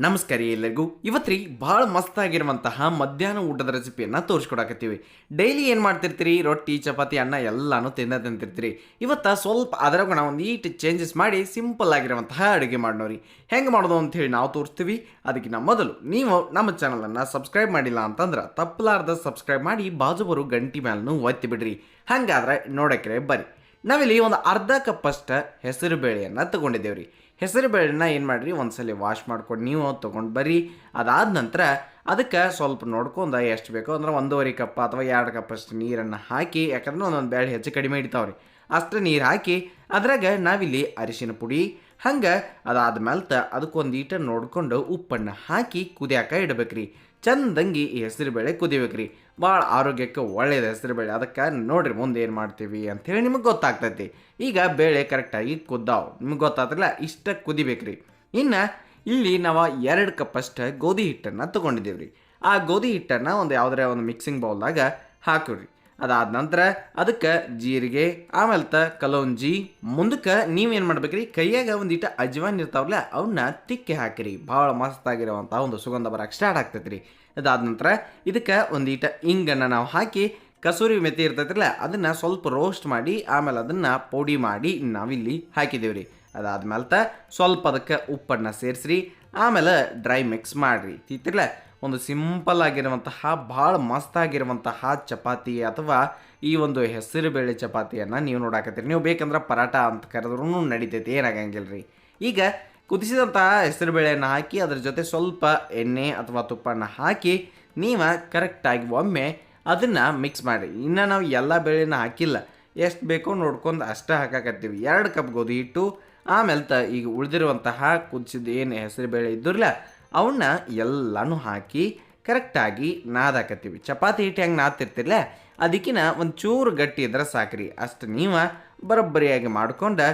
ನಮಸ್ಕಾರ ಎಲ್ಲರಿಗೂ. ಇವತ್ತು ಭಾಳ ಮಸ್ತ್ ಆಗಿರುವಂತಹ ಮಧ್ಯಾಹ್ನ ಊಟದ ರೆಸಿಪಿಯನ್ನು ತೋರಿಸ್ಕೊಡಕತ್ತೀವಿ. ಡೈಲಿ ಏನು ಮಾಡ್ತಿರ್ತೀರಿ? ರೊಟ್ಟಿ, ಚಪಾತಿ, ಅನ್ನ ಎಲ್ಲಾನು ತಿಂದ ತಿಂತಿರ್ತೀರಿ ಇವತ್ತು ಸ್ವಲ್ಪ ಅದರಾಗ ನಾವು ಒಂದು ಈಟ್ ಚೇಂಜಸ್ ಮಾಡಿ ಸಿಂಪಲ್ ಆಗಿರುವಂತಹ ಅಡುಗೆ ಮಾಡೋರಿ ಹೆಂಗೆ ಮಾಡೋದು ಅಂತ ಹೇಳಿ ನಾವು ತೋರಿಸ್ತೀವಿ. ಅದಕ್ಕಿಂತ ಮೊದಲು ನೀವು ನಮ್ಮ ಚಾನಲನ್ನು ಸಬ್ಸ್ಕ್ರೈಬ್ ಮಾಡಿಲ್ಲ ಅಂತಂದ್ರೆ ತಪ್ಪಲಾರ್ದ ಸಬ್ಸ್ಕ್ರೈಬ್ ಮಾಡಿ, ಬಾಜು ಬರೋ ಗಂಟಿ ಮೇಲೂ ಒತ್ತಿ ಬಿಡ್ರಿ. ಹಂಗಾದ್ರೆ ನೋಡಕ್ಕೆ ಬರ್ರಿ. ನಾವಿಲ್ಲಿ ಒಂದು ಅರ್ಧ ಕಪ್ಪಷ್ಟು ಹೆಸರು ಬೇಳೆಯನ್ನು ತಗೊಂಡಿದ್ದೇವ್ರಿ. ಹೆಸರು ಬೇಳೆನ ಏನು ಮಾಡಿರಿ? ಒಂದ್ಸಲಿ ವಾಶ್ ಮಾಡ್ಕೊಂಡು ನೀವು ತೊಗೊಂಡು ಬರ್ರಿ. ಅದಾದ ನಂತರ ಅದಕ್ಕೆ ಸ್ವಲ್ಪ ನೋಡ್ಕೊಂಡು ಎಷ್ಟು ಬೇಕೋ ಅಂದ್ರೆ ಒಂದೂವರೆ ಕಪ್ ಅಥವಾ ಎರಡು ಕಪ್ಪಷ್ಟು ನೀರನ್ನು ಹಾಕಿ, ಯಾಕಂದ್ರೆ ಒಂದೊಂದು ಬೇಳೆ ಹೆಚ್ಚು ಕಡಿಮೆ ಹಿಡಿತಾವ್ರಿ. ಅಷ್ಟು ನೀರು ಹಾಕಿ ಅದ್ರಾಗ ನಾವಿಲ್ಲಿ ಅರಿಶಿನ ಪುಡಿ, ಹಂಗೆ ಅದಾದ್ಮೇಲೆ ತ ಅದಕ್ಕೊಂದು ಈಟ ನೋಡಿಕೊಂಡು ಉಪ್ಪನ್ನು ಹಾಕಿ ಕುದಿಯಾಕ ಇಡ್ಬೇಕ್ರಿ. ಚಂದಂಗಿ ಈ ಹೆಸರುಬೇಳೆ ಕುದಿಬೇಕ್ರಿ. ಭಾಳ ಆರೋಗ್ಯಕ್ಕೆ ಒಳ್ಳೆಯದು ಹೆಸರು ಬೇಳೆ. ಅದಕ್ಕೆ ನೋಡಿರಿ ಮುಂದೆ ಏನು ಮಾಡ್ತೀವಿ ಅಂಥೇಳಿ ನಿಮಗೆ ಗೊತ್ತಾಗ್ತೈತಿ. ಈಗ ಬೇಳೆ ಕರೆಕ್ಟಾಗಿ ಕುದ್ದಾವು. ನಿಮ್ಗೆ ಗೊತ್ತಾಗ್ತಿಲ್ಲ ಇಷ್ಟ ಕುದಿಬೇಕ್ರಿ. ಇನ್ನು ಇಲ್ಲಿ ನಾವು ಎರಡು ಕಪ್ಪಷ್ಟು ಗೋಧಿ ಹಿಟ್ಟನ್ನು ತೊಗೊಂಡಿದ್ದೀವಿ ರೀ ಆ ಗೋಧಿ ಹಿಟ್ಟನ್ನು ಒಂದು ಯಾವುದರ ಒಂದು ಮಿಕ್ಸಿಂಗ್ ಬೌಲ್ದಾಗ ಹಾಕಿವ್ರಿ. ಅದಾದ ನಂತರ ಅದಕ್ಕೆ ಜೀರಿಗೆ ಆಮೇಲೆ ತ ಕಲೋಂಜಿ, ಮುಂದಕ್ಕೆ ನೀವೇನು ಮಾಡ್ಬೇಕ್ರಿ? ಕೈಯಾಗ ಒಂದಿಟ ಅಜ್ವಾನ್ ಇರ್ತಾವಲ್ಲ ಅವನ್ನ ತಿಕ್ಕಿ ಹಾಕಿರಿ. ಭಾಳ ಮಸ್ತಾಗಿರುವಂಥ ಒಂದು ಸುಗಂಧ ಬರಕ್ಕೆ ಸ್ಟಾರ್ಟ್ ಆಗ್ತೈತೆ ರೀ ಅದಾದ ನಂತರ ಇದಕ್ಕೆ ಒಂದಿಟ ಇಂಗನ್ನು ನಾವು ಹಾಕಿ ಕಸೂರಿ ಮೆಥಿ ಇರ್ತೈತ್ರಲ್ಲ, ಅದನ್ನು ಸ್ವಲ್ಪ ರೋಸ್ಟ್ ಮಾಡಿ, ಆಮೇಲೆ ಅದನ್ನು ಪೌಡಿ ಮಾಡಿ ನಾವಿಲ್ಲಿ ಹಾಕಿದ್ದೀವಿ ರೀ ಅದಾದ್ಮೇಲೆ ತ ಸ್ವಲ್ಪ ಅದಕ್ಕೆ ಉಪ್ಪನ್ನು ಸೇರಿಸ್ರಿ, ಆಮೇಲೆ ಡ್ರೈ ಮಿಕ್ಸ್ ಮಾಡಿರಿ. ತಿತ್ತಿರಲ್ಲ ಒಂದು ಸಿಂಪಲ್ ಆಗಿರುವಂತಹ, ಭಾಳ ಮಸ್ತ್ ಆಗಿರುವಂತಹ ಚಪಾತಿ ಅಥವಾ ಈ ಒಂದು ಹೆಸರು ಬೇಳೆ ಚಪಾತಿಯನ್ನು ನೀವು ನೋಡಾಕತ್ತೀರಿ. ನೀವು ಬೇಕಂದ್ರೆ ಪರಾಟ ಅಂತ ಕರೆದ್ರೂ ನಡೀತೈತಿ ಏನಾಗಂಗಿಲ್ಲ ರೀ ಈಗ ಕುದಿಸಿದಂತಹ ಹೆಸರು ಬೇಳೆಯನ್ನು ಹಾಕಿ, ಅದ್ರ ಜೊತೆ ಸ್ವಲ್ಪ ಎಣ್ಣೆ ಅಥವಾ ತುಪ್ಪನ ಹಾಕಿ, ನೀವು ಕರೆಕ್ಟಾಗಿ ಒಮ್ಮೆ ಅದನ್ನು ಮಿಕ್ಸ್ ಮಾಡಿ. ಇನ್ನು ನಾವು ಎಲ್ಲ ಬೇಳೆನ ಹಾಕಿಲ್ಲ. ಎಷ್ಟು ಬೇಕೋ ನೋಡ್ಕೊಂಡು ಅಷ್ಟೇ ಹಾಕಾಕತ್ತೀವಿ. ಎರಡು ಕಪ್ ಗೋಧಿ ಹಿಟ್ಟು, ಆಮೇಲೆ ತ ಈಗ ಉಳಿದಿರುವಂತಹ ಕುದಿಸಿದ ಏನು ಹೆಸರು ಬೇಳೆ ಇದ್ದಿರಲ್ಲ ಅವನ್ನ ಎಲ್ಲನೂ ಹಾಕಿ ಕರೆಕ್ಟಾಗಿ ನಾದಾಕತ್ತೀವಿ. ಚಪಾತಿ ಹಿಟ್ಟು ಹೆಂಗೆ ನಾದ್ತಿರ್ತಿರ್ಲ? ಅದಕ್ಕಿನ ಒಂದು ಚೂರು ಗಟ್ಟಿ ಇದ್ರೆ ಸಾಕ್ರಿ. ಅಷ್ಟು ನೀವು ಬರೋಬ್ಬರಿಯಾಗಿ ಮಾಡ್ಕೊಂಡು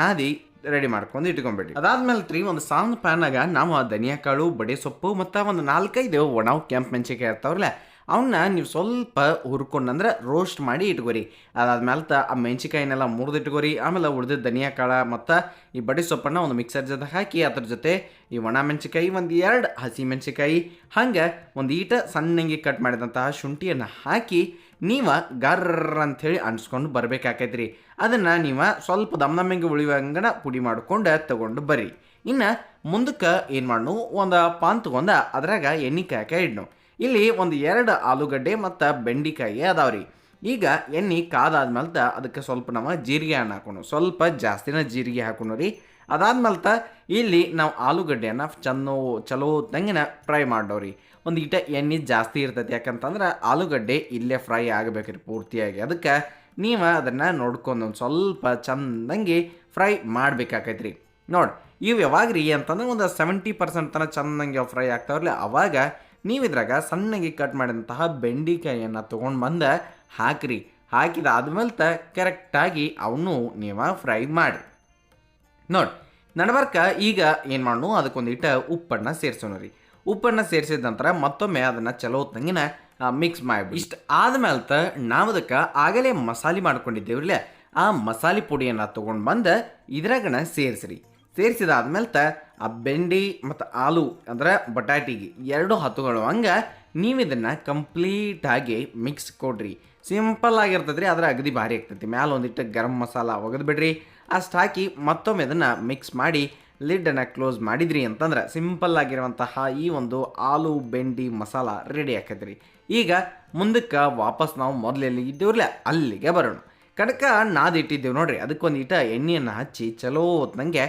ನಾದಿ ರೆಡಿ ಮಾಡ್ಕೊಂಡು ಇಟ್ಕೊಂಬಿಡಿ ಅದಾದ್ಮೇಲೆ ತ್ರೀ, ಒಂದು ಸಾಂಗ್ ಪ್ಯಾನಾಗ ನಾವು ಧನಿಯಾ ಕಾಳು ಬಡೆ ಸೊಪ್ಪು ಮತ್ತು ಒಂದು ನಾಲ್ಕೈದು ಒಣವು ಕೆಂಪು ಮೆಣಸಿನ್ಕಾಯಿ ಇರ್ತಾವ್ರಲ್ಲ ಅವನ್ನ ನೀವು ಸ್ವಲ್ಪ ಹುರ್ಕೊಂಡಂದ್ರೆ ರೋಸ್ಟ್ ಮಾಡಿ ಇಟ್ಕೋರಿ. ಅದಾದ್ಮೇಲೆ ತ ಆ ಮೆಣಸಿಕಾಯಿನೆಲ್ಲ ಮುರಿದಿಟ್ಕೋರಿ. ಆಮೇಲೆ ಉಳಿದ ಧನಿಯಾ ಕಾಳ ಮತ್ತು ಈ ಬಡಿ ಸೊಪ್ಪನ್ನು ಒಂದು ಮಿಕ್ಸರ್ ಜೊತೆ ಹಾಕಿ ಅದ್ರ ಜೊತೆ ಈ ಒಣ ಮೆಣಸಿಕಾಯಿ ಒಂದು ಎರಡು ಹಸಿ ಮೆಣಸಿಕಾಯಿ ಹಂಗೆ ಒಂದು ಈಟ ಸಣ್ಣಂಗಿ ಕಟ್ ಮಾಡಿದಂತಹ ಶುಂಠಿಯನ್ನು ಹಾಕಿ ನೀವು ಗರ್ರ ಅಂಥೇಳಿ ಅನ್ಸ್ಕೊಂಡು ಬರ್ಬೇಕಾಕೈತ್ರಿ. ಅದನ್ನು ನೀವು ಸ್ವಲ್ಪ ದಮ್ ದಮ್ಮಂಗಿ ಉಳಿಯುವಂಗನ ಪುಡಿ ಮಾಡ್ಕೊಂಡು ತಗೊಂಡು ಬರ್ರಿ. ಇನ್ನು ಮುಂದಕ್ಕೆ ಏನು ಮಾಡ್ನು ಒಂದು ಪಾನ್ ತಗೊಂಡ ಅದ್ರಾಗ ಎಣ್ಣೆ ಕಾಯಕ ಇಡ್ನು. ಇಲ್ಲಿ ಒಂದು ಎರಡು ಆಲೂಗಡ್ಡೆ ಮತ್ತು ಬೆಂಡಿಕಾಯಿ ಅದಾವ್ರಿ. ಈಗ ಎಣ್ಣೆ ಕಾದಾದ್ಮೇಲೆ ಅದಕ್ಕೆ ಸ್ವಲ್ಪ ನಾವು ಜೀರಿಗೆ ಹಣ್ಣು ಹಾಕೋಣ. ಸ್ವಲ್ಪ ಜಾಸ್ತಿನ ಜೀರಿಗೆ ಹಾಕೋಣ ರೀ. ಅದಾದ್ಮೇಲೆ ತ ಇಲ್ಲಿ ನಾವು ಆಲೂಗಡ್ಡೆಯನ್ನು ಚೆನ್ನೋ ಚಲೋ ತಂಗಿನ ಫ್ರೈ ಮಾಡೋರಿ ಒಂದು ಈಟ ಎಣ್ಣೆ ಜಾಸ್ತಿ ಇರ್ತೈತಿ. ಯಾಕಂತಂದ್ರೆ ಆಲೂಗಡ್ಡೆ ಇಲ್ಲೇ ಫ್ರೈ ಆಗಬೇಕ್ರಿ ಪೂರ್ತಿಯಾಗಿ. ಅದಕ್ಕೆ ನೀವು ಅದನ್ನು ನೋಡ್ಕೊಂಡು ಒಂದು ಸ್ವಲ್ಪ ಚಂದಂಗೆ ಫ್ರೈ ಮಾಡ್ಬೇಕಾಕೈತ್ರಿ. ನೋಡಿ, ಇವು ಯಾವಾಗ ರೀ ಅಂತಂದ್ರೆ ಒಂದು ಸೆವೆಂಟಿ ಪರ್ಸೆಂಟ್ ತನಕ ಚಂದಂಗೆ ಫ್ರೈ ಆಗ್ತಾವ್ರಲ್ಲ, ಅವಾಗ ನೀವು ಇದ್ರಾಗ ಸಣ್ಣಗೆ ಕಟ್ ಮಾಡಿದಂತಹ ಬೆಂಡಿಕಾಯಿಯನ್ನು ತೊಗೊಂಡು ಬಂದು ಹಾಕಿರಿ. ಹಾಕಿದಾದ ಮೇಲೆ ತ ಕರೆಕ್ಟಾಗಿ ಅವನು ನೀವು ಫ್ರೈ ಮಾಡಿ. ನೋಡಿ, ನಡಬರ್ಕ ಈಗ ಏನು ಮಾಡೋಣ ಅದಕ್ಕೊಂದಿಟ್ಟು ಉಪ್ಪನ್ನು ಸೇರಿಸೋಣ ರೀ. ಉಪ್ಪನ್ನು ಸೇರಿಸಿದ ನಂತರ ಮತ್ತೊಮ್ಮೆ ಅದನ್ನು ಚಲೋ ತಂಗಿನ ಮಿಕ್ಸ್ ಮಾಡಿ ಇಷ್ಟು ಆದಮೇಲೆ ತ ನಾವು ಅದಕ್ಕೆ ಆಗಲೇ ಮಸಾಲೆ ಮಾಡ್ಕೊಂಡಿದ್ದೇವ್ರಲ್ಲ. ಆ ಮಸಾಲೆ ಪುಡಿಯನ್ನು ತೊಗೊಂಡು ಬಂದು ಇದ್ರಾಗನ ಸೇರಿಸ್ರಿ. ಸೇರಿಸಿದಾದ್ಮೇಲೆ ಆ ಬೆಂಡಿ ಮತ್ತು ಆಲೂ ಅಂದ್ರೆ ಬಟಾಟಿಗೆ ಎರಡು ಹತ್ತುಗಳು. ಹಂಗೆ ನೀವು ಇದನ್ನು ಕಂಪ್ಲೀಟಾಗಿ ಮಿಕ್ಸ್ ಕೊಡ್ರಿ. ಸಿಂಪಲ್ ಆಗಿರ್ತದೆ ರೀ ಆದರೆ ಅಗದಿ ಭಾರಿ ಆಗ್ತೈತಿ. ಮ್ಯಾಲೆ ಒಂದಿಟ್ಟು ಗರಂ ಮಸಾಲ ಒಗೆದು ಬಿಡ್ರಿ. ಅಷ್ಟು ಹಾಕಿ ಮತ್ತೊಮ್ಮೆ ಇದನ್ನು ಮಿಕ್ಸ್ ಮಾಡಿ ಲಿಡ್ಡನ್ನು ಕ್ಲೋಸ್ ಮಾಡಿದ್ರಿ ಅಂತಂದ್ರೆ ಸಿಂಪಲ್ ಆಗಿರುವಂತಹ ಈ ಒಂದು ಆಲೂ ಬೆಂಡಿ ಮಸಾಲ ರೆಡಿ ಆಕೈತ್ರಿ. ಈಗ ಮುಂದಕ್ಕೆ ವಾಪಸ್ ನಾವು ಮೊದಲೆಲ್ಲಿ ಇದ್ದೇವ್ರಲ್ಲ ಅಲ್ಲಿಗೆ ಬರೋಣ. ಕಡಕ ನಾದಿಟ್ಟಿದ್ದೇವೆ ನೋಡ್ರಿ, ಅದಕ್ಕೊಂದು ಈಟ ಎಣ್ಣೆಯನ್ನು ಹಚ್ಚಿ ಚಲೋ ಹೊತ್ನಂಗೆ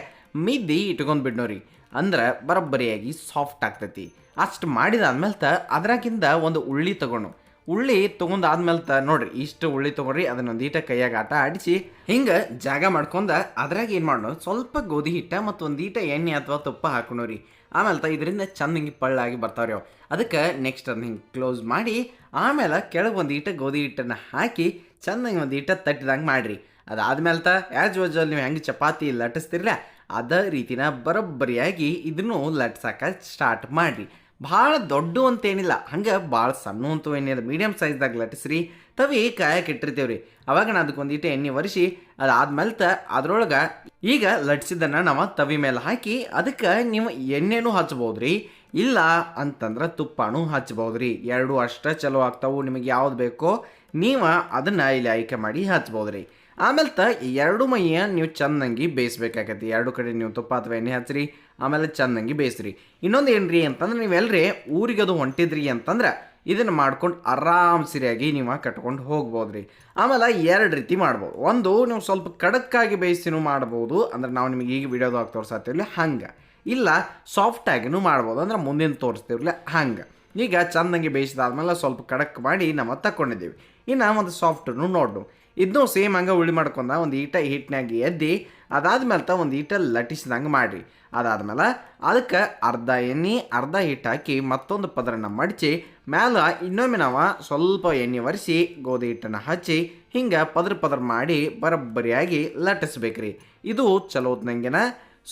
ಮಿದ್ದಿ ಇಟ್ಕೊಂಡು ಬಿಡ್ನೋರಿ ಅಂದ್ರೆ ಬರೋಬ್ಬರಿಯಾಗಿ ಸಾಫ್ಟ್ ಆಗ್ತೈತಿ. ಅಷ್ಟು ಮಾಡಿದಾದ್ಮೇಲೆ ತ ಅದ್ರಾಗಿಂದ ಒಂದು ಉಳ್ಳಿ ತಗೊಂಡು. ಉಳ್ಳಿ ತೊಗೊಂಡಾದ್ಮೇಲೆ ತ ನೋಡ್ರಿ, ಇಷ್ಟು ಉಳ್ಳಿ ತೊಗೊಂಡ್ರಿ, ಅದನ್ನೊಂದು ಈಟ ಕೈಯಾಗ ಆಟ ಆಡಿಸಿ ಹಿಂಗೆ ಜಾಗ ಮಾಡ್ಕೊಂಡ ಅದ್ರಾಗ ಏನು ಮಾಡೋಣ ಸ್ವಲ್ಪ ಗೋಧಿ ಹಿಟ್ಟ ಮತ್ತು ಒಂದು ಈಟ ಎಣ್ಣೆ ಅಥವಾ ತುಪ್ಪ ಹಾಕೊಂಡ್ರಿ. ಆಮೇಲೆ ತ ಇದರಿಂದ ಚಂದ ಹಿಂಗೆ ಪಳ್ಳಾಗಿ ಬರ್ತಾವ್ರಿ ಅದಕ್ಕೆ ನೆಕ್ಸ್ಟ್ ಅದನ್ನ ಹಿಂಗೆ ಕ್ಲೋಸ್ ಮಾಡಿ, ಆಮೇಲೆ ಕೆಳಗೆ ಒಂದು ಈಟ ಗೋಧಿ ಹಿಟ್ಟನ್ನು ಹಾಕಿ ಚಂದಂಗೆ ಒಂದು ಈಟ ತಟ್ಟಿದಂಗೆ ಮಾಡಿರಿ. ಅದಾದ್ಮೇಲೆ ತ ಆ್ಯಸ್ ಯೂಜಲ್ ನೀವು ಹೆಂಗೆ ಚಪಾತಿ ಲಟ್ಟಿಸ್ತಿರಲ್ಲ ಅದ ರೀತಿನ ಬರೋಬ್ಬರಿಯಾಗಿ ಇದನ್ನು ಲಟ್ಸಾಕ ಸ್ಟಾರ್ಟ್ ಮಾಡಿರಿ. ಭಾಳ ದೊಡ್ಡ ಅಂತೇನಿಲ್ಲ. ಹಂಗೆ ಭಾಳ ಸಣ್ಣ ಅಂತೂ ಏನಿಲ್ಲ. ಮೀಡಿಯಮ್ ಸೈಜ್ದಾಗ ಲಟ್ಟಿಸ್ರಿ ತವಿ ಕಾಯಕ್ಕೆ ಇಟ್ಟಿರ್ತೀವ್ರಿ. ಅವಾಗ ನಾ ಅದಕ್ಕೆ ಒಂದಿಟ್ಟು ಎಣ್ಣೆ ಒರೆಸಿ ಅದಾದ್ಮೇಲೆ ತ ಅದ್ರೊಳಗೆ ಈಗ ಲಟ್ಸಿದ್ದನ್ನು ನಾವು ತವಿ ಮೇಲೆ ಹಾಕಿ, ಅದಕ್ಕೆ ನೀವು ಎಣ್ಣೆನೂ ರೀ ಇಲ್ಲ ಅಂತಂದ್ರೆ ತುಪ್ಪನೂ ರೀ ಎರಡು ಅಷ್ಟೇ ಚಲೋ ಆಗ್ತಾವು. ನಿಮಗೆ ಯಾವ್ದು ಬೇಕೋ, ನೀವು ಅದನ್ನು ಇಲ್ಲಿ ಆಯ್ಕೆ ಮಾಡಿ ಹಚ್ಬೋದ್ರಿ. ಆಮೇಲೆ ತ ಎರಡು ಮೈಯ ನೀವು ಚಂದಂಗಿ ಬೇಯಿಸ್ಬೇಕಾಗತ್ತೆ ಎರಡು ಕಡೆ ನೀವು ತುಪ್ಪ ಅಥವಾ ಎಣ್ಣೆ ಹಚ್ಚಿರಿ ಆಮೇಲೆ ಚಂದಂಗಿ ಬೇಯಿಸ್ರಿ. ಇನ್ನೊಂದು ಏನ್ರಿ ಅಂತಂದ್ರೆ ನೀವೆಲ್ಲರಿ ಅದು ಹೊಂಟಿದ್ರಿ ಅಂತಂದ್ರೆ ಇದನ್ನು ಮಾಡ್ಕೊಂಡು ಆರಾಮ್ ಸರಿಯಾಗಿ ನೀವು ಕಟ್ಕೊಂಡು ಹೋಗ್ಬೋದ್ರಿ. ಆಮೇಲೆ ಎರಡು ರೀತಿ ಮಾಡ್ಬೋದು. ಒಂದು ನೀವು ಸ್ವಲ್ಪ ಕಡಕ್ಕಾಗಿ ಬೇಯಿಸಿನೂ ಮಾಡ್ಬೋದು. ಅಂದ್ರೆ ನಾವು ನಿಮಗೆ ಈಗ ವಿಡಿಯೋದಾಗ ತೋರಿಸತ್ತೀವಿ ಹಂಗೆ. ಇಲ್ಲ ಸಾಫ್ಟಾಗಿನೂ ಮಾಡ್ಬೋದು. ಅಂದ್ರೆ ಮುಂದಿನ ತೋರಿಸ್ತೀವ್ರಲ್ಲ ಹಂಗೆ. ಈಗ ಚಂದಂಗಿ ಬೇಯಿಸಿದಾದ್ಮೇಲೆ ಸ್ವಲ್ಪ ಕಡಕ್ ಮಾಡಿ ನಾವು ತಗೊಂಡಿದ್ದೀವಿ ಇನ್ನು ಒಂದು ಸಾಫ್ಟನ್ನು ನೋಡು ಇದನ್ನೂ ಸೇಮ್ ಹಂಗೆ ಉಳಿ ಮಾಡ್ಕೊಂಡ, ಒಂದು ಈಟ ಹಿಟ್ಟಿನಾಗ ಎದ್ದಿ, ಅದಾದ್ಮೇಲೆ ತ ಒಂದು ಈಟ ಲಟ್ಟಿಸಿದಂಗೆ ಮಾಡಿರಿ. ಅದಾದ್ಮೇಲೆ ಅದಕ್ಕೆ ಅರ್ಧ ಎಣ್ಣೆ, ಅರ್ಧ ಹಿಟ್ಟು ಹಾಕಿ ಮತ್ತೊಂದು ಪದರನ ಮಡಚಿ, ಮ್ಯಾಲ ಇನ್ನೊಮ್ಮೆ ನಾವು ಸ್ವಲ್ಪ ಎಣ್ಣೆ ಒರೆಸಿ, ಗೋಧಿ ಹಿಟ್ಟನ್ನು ಹಚ್ಚಿ, ಹಿಂಗೆ ಪದರ ಪದರ ಮಾಡಿ ಬರೋಬ್ಬರಿಯಾಗಿ ಲಟ್ಟಿಸ್ಬೇಕ್ರಿ. ಇದು ಚಲೋ ಹೊತ್ನಂಗೆನ,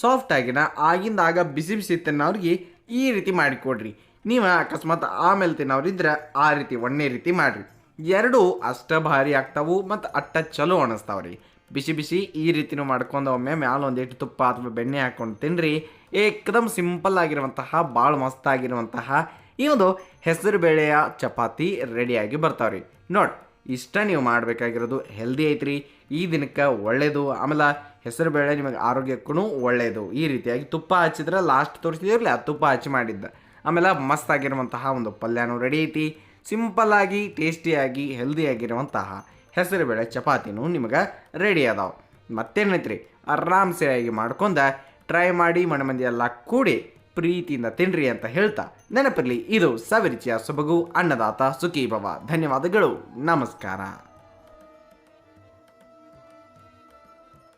ಸಾಫ್ಟ್ ಆಗಿನ, ಆಗಿಂದ ಆಗ ಬಿಸಿ ಬಿಸಿ ತಿನ್ನೋರಿಗೆ ಈ ರೀತಿ ಮಾಡಿಕೊಡ್ರಿ. ನೀವು ಅಕಸ್ಮಾತ್ ಆಮೇಲೆ ತಿನ್ನೋರಿದ್ರೆ ಆ ರೀತಿ ಒಣ್ಣೆ ರೀತಿ ಮಾಡಿರಿ. ಎರಡು ಅಷ್ಟ ಭಾರಿ ಆಗ್ತಾವು ಮತ್ತು ಅಟ್ಟ ಚಲೋ ಅನಿಸ್ತಾವ್ರಿ ಬಿಸಿ ಬಿಸಿ ಈ ರೀತಿನೂ ಮಾಡ್ಕೊಂಡು ಒಮ್ಮೆ ಮ್ಯಾಲ ಒಂದಿಟ್ಟು ತುಪ್ಪ ಅಥವಾ ಬೆಣ್ಣೆ ಹಾಕ್ಕೊಂಡು ತಿನ್ನಿರಿ ಏಕದಮ್ ಸಿಂಪಲ್ ಆಗಿರುವಂತಹ ಭಾಳ ಮಸ್ತ್ ಆಗಿರುವಂತಹ ಈ ಒಂದು ಹೆಸರು ಬೇಳೆಯ ಚಪಾತಿ ರೆಡಿಯಾಗಿ ಬರ್ತಾವ್ರಿ. ನೋಡಿ, ಇಷ್ಟ ನೀವು ಮಾಡಬೇಕಾಗಿರೋದು ಹೆಲ್ದಿ ಐತ್ರಿ. ಈ ದಿನಕ್ಕೆ ಒಳ್ಳೆಯದು ಆಮೇಲೆ ಹೆಸರು ಬೇಳೆ ನಿಮಗೆ ಆರೋಗ್ಯಕ್ಕೂ ಒಳ್ಳೆಯದು ಈ ರೀತಿಯಾಗಿ ತುಪ್ಪ ಹಚ್ಚಿದ್ರೆ ಲಾಸ್ಟ್ ತೋರಿಸಿದಿರಲಿ, ಆ ತುಪ್ಪ ಹಚ್ಚಿ ಮಾಡಿದ್ದ. ಆಮೇಲೆ ಮಸ್ತ್ ಆಗಿರುವಂತಹ ಒಂದು ಪಲ್ಯನೂ ರೆಡಿ ಐತಿ. ಸಿಂಪಲ್ ಆಗಿ ಟೇಸ್ಟಿಯಾಗಿ ಹೆಲ್ದಿ ಆಗಿರುವಂತಹ ಹೆಸರು ಬೇಳೆ ಚಪಾತಿನೂ ನಿಮಗೆ ರೆಡಿ ಅದಾವೆ. ಮತ್ತೇನೈತ್ರಿ ಆರಾಮ್ ಸರಿಯಾಗಿ ಮಾಡ್ಕೊಂಡ ಟ್ರೈ ಮಾಡಿ ಮನೆ ಮಂದಿ ಎಲ್ಲ ಕೂಡಿ ಪ್ರೀತಿಯಿಂದ ತಿನ್ರಿ ಅಂತ ಹೇಳ್ತಾ ನೆನಪಿರಲಿ, ಇದು ಸವಿರುಚಿಯ ಸೊಬಗು, ಅನ್ನದಾತ ಸುಖಿ ಭವ ಧನ್ಯವಾದಗಳು. ನಮಸ್ಕಾರ.